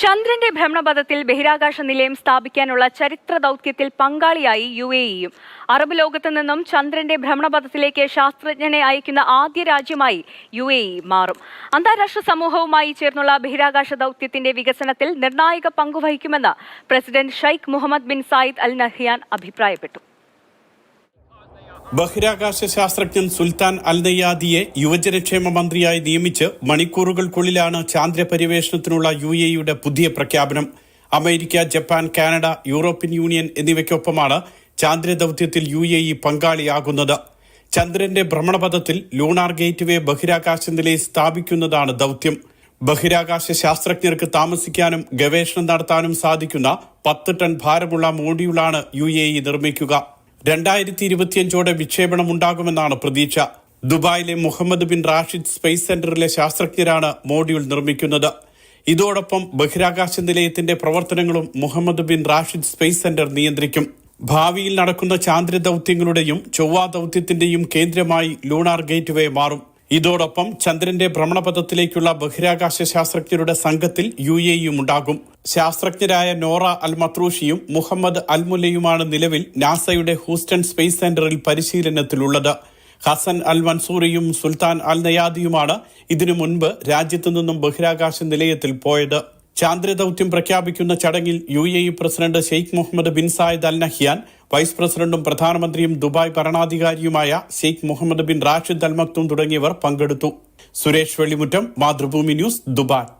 ചന്ദ്രന്റെ ഭ്രമണപഥത്തിൽ ബഹിരാകാശ നിലയം സ്ഥാപിക്കാനുള്ള ചരിത്ര ദൗത്യത്തിൽ പങ്കാളിയായി യു എ ഇയും. അറബ് ലോകത്തു നിന്നും ചന്ദ്രന്റെ ഭ്രമണപഥത്തിലേക്ക് ശാസ്ത്രജ്ഞനെ അയക്കുന്ന ആദ്യ രാജ്യമായി യു എ ഇ മാറും. അന്താരാഷ്ട്ര സമൂഹവുമായി ചേർന്നുള്ള ബഹിരാകാശ ദൗത്യത്തിന്റെ വികസനത്തിൽ നിർണായക പങ്കുവഹിക്കുമെന്ന് president Sheikh Mohammed bin Zayed Al Nahyan അഭിപ്രായപ്പെട്ടു. ബഹിരാകാശ ശാസ്ത്രജ്ഞൻ സുൽത്താൻ അൽ നയ്യാദിയെ യുവജനക്ഷേമ മന്ത്രിയായി നിയമിച്ച് മണിക്കൂറുകൾക്കുള്ളിലാണ് ചാന്ദ്ര പര്യവേഷണത്തിനുള്ള യു എയുടെ പുതിയ പ്രഖ്യാപനം. America Japan Canada European Union എന്നിവയ്ക്കൊപ്പമാണ് ചാന്ദ്ര ദൌത്യത്തിൽ യു എ ഇ പങ്കാളിയാകുന്നത്. ചന്ദ്രന്റെ ഭ്രമണപഥത്തിൽ ലൂണാർ ഗേറ്റ് വേ ബഹിരാകാശ നിലയം സ്ഥാപിക്കുന്നതാണ് ദൌത്യം. ബഹിരാകാശ ശാസ്ത്രജ്ഞർക്ക് താമസിക്കാനും ഗവേഷണം നടത്താനും സാധിക്കുന്ന പത്ത് ടൺ ഭാരമുള്ള മോഡ്യൂളാണ് യു എ ഇ നിർമ്മിക്കുക. രണ്ടായിരത്തി ഇരുപത്തിയഞ്ചോടെ വിക്ഷേപണം ഉണ്ടാകുമെന്നാണ് പ്രതീക്ഷ. ദുബായിലെ മുഹമ്മദ് ബിൻ റാഷിദ് സ്പേസ് സെന്ററിലെ ശാസ്ത്രജ്ഞരാണ് മോഡ്യൂൾ നിർമ്മിക്കുന്നത്. ഇതോടൊപ്പം ബഹിരാകാശ നിലയത്തിന്റെ പ്രവർത്തനങ്ങളും Mohammed bin Rashid space centre നിയന്ത്രിക്കും. ഭാവിയിൽ നടക്കുന്ന ചാന്ദ്ര ദൗത്യങ്ങളുടെയും ചൊവ്വ ദൗത്യത്തിന്റെയും കേന്ദ്രമായി ലൂണാർ ഗേറ്റ്വേ മാറും. ഇതോടൊപ്പം ചന്ദ്രന്റെ ഭ്രമണപഥത്തിലേക്കുള്ള ബഹിരാകാശ ശാസ്ത്രജ്ഞരുടെ സംഘത്തിൽ യു എയും ഉണ്ടാകും. ശാസ്ത്രജ്ഞരായ നോറ അൽ മത്രൂഷിയും മുഹമ്മദ് അൽമുല്ലയുമാണ് നിലവിൽ നാസയുടെ ഹൂസ്റ്റൺ സ്പേസ് സെന്ററിൽ പരിശീലനത്തിലുള്ളത്. ഹസൻ അൽ മൻസൂറിയും സുൽത്താൻ അൽ നയാദിയുമാണ് ഇതിനു മുൻപ് രാജ്യത്തു നിന്നും ബഹിരാകാശ നിലയത്തിൽ പോയത്. ചാന്ദ്രദൌത്യം പ്രഖ്യാപിക്കുന്ന ചടങ്ങിൽ U A E president Sheikh Mohammed bin Zayed Al Nahyan vice പ്രസിഡന്റും പ്രധാനമന്ത്രിയും Dubai ഭരണാധികാരിയുമായ Sheikh Mohammed bin Rashid Al Maktoum തുടങ്ങിയവർ പങ്കെടുത്തു. Suresh Vellimuttam Mathrubhumi news Dubai.